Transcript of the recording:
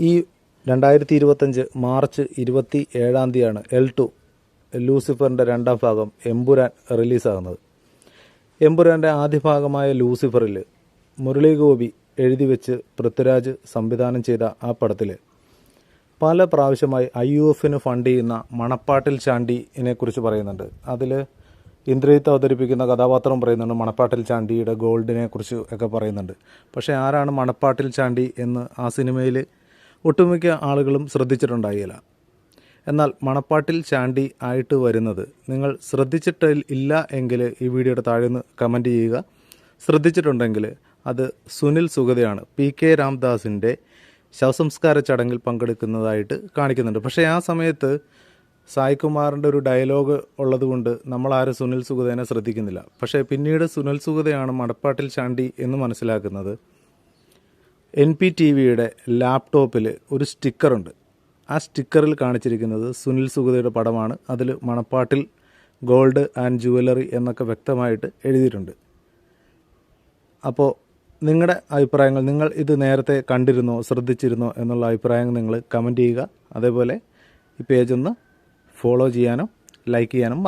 ഈ രണ്ടായിരത്തി ഇരുപത്തഞ്ച് മാർച്ച് ഇരുപത്തി ഏഴാം തീയതിയാണ് എൽ ടു ലൂസിഫറിന്റെ രണ്ടാം ഭാഗം എമ്പുരാൻ റിലീസാകുന്നത്. എമ്പുരാന്റെ ആദ്യ ഭാഗമായ ലൂസിഫറിൽ മുരളീഗോപി എഴുതി വെച്ച് പൃഥ്വിരാജ് സംവിധാനം ചെയ്ത ആ പടത്തിൽ പല പ്രാവശ്യമായി ഐ യു എഫിന് ഫണ്ട് ചെയ്യുന്ന മണപ്പാട്ടിൽ ചാണ്ടിനെ കുറിച്ച് പറയുന്നുണ്ട്. അതിൽ ഇന്ദ്രജിത്ത് അവതരിപ്പിക്കുന്ന കഥാപാത്രം പറയുന്നുണ്ട് മണപ്പാട്ടിൽ ചാണ്ടിയുടെ ഗോൾഡിനെ കുറിച്ച് ഒക്കെ പറയുന്നുണ്ട്. പക്ഷേ ആരാണ് മണപ്പാട്ടിൽ ചാണ്ടി എന്ന് ആ സിനിമയിൽ ഒട്ടുമിക്ക ആളുകളും ശ്രദ്ധിച്ചിട്ടുണ്ടായില്ല. എന്നാൽ മണപ്പാട്ടിൽ ചാണ്ടി ആയിട്ട് വരുന്നത് നിങ്ങൾ ശ്രദ്ധിച്ചിട്ട് ഇല്ല എങ്കിൽ ഈ വീഡിയോയുടെ താഴെ നിന്ന് കമന്റ് ചെയ്യുക. ശ്രദ്ധിച്ചിട്ടുണ്ടെങ്കിൽ അത് സുനിൽ സുഗതയാണ് പി കെ രാംദാസിന്റെ ശവസംസ്കാര ചടങ്ങിൽ പങ്കെടുക്കുന്നതായിട്ട് കാണിക്കുന്നുണ്ട്. പക്ഷേ ആ സമയത്ത് സായികുമാറിന്റെ ഒരു ഡയലോഗ് ഉള്ളതുകൊണ്ട് നമ്മളാരും സുനിൽ സുഗതേനെ ശ്രദ്ധിക്കുന്നില്ല. പക്ഷേ പിന്നീട് സുനിൽ സുഗതയാണ് മടപ്പാട്ടിൽ ചാണ്ടി എന്ന് മനസ്സിലാക്കുന്നത്. എൻ പി ടി വിയുടെ ലാപ്ടോപ്പിൽ ഒരു സ്റ്റിക്കറുണ്ട്. ആ സ്റ്റിക്കറിൽ കാണിച്ചിരിക്കുന്നത് സുനിൽ സുഗതയുടെ പടമാണ്. അതിൽ മണപ്പാട്ടിൽ ഗോൾഡ് ആൻഡ് ജുവലറി എന്നൊക്കെ വ്യക്തമായിട്ട് എഴുതിയിട്ടുണ്ട്. അപ്പോൾ നിങ്ങളുടെ അഭിപ്രായങ്ങൾ നിങ്ങൾ ഇത് നേരത്തെ കണ്ടിരുന്നോ ശ്രദ്ധിച്ചിരുന്നോ എന്നുള്ള അഭിപ്രായങ്ങൾ നിങ്ങൾ കമന്റ് ചെയ്യുക. അതേപോലെ ഈ പേജ് ഒന്ന് ഫോളോ ചെയ്യാനും ലൈക്ക് ചെയ്യാനും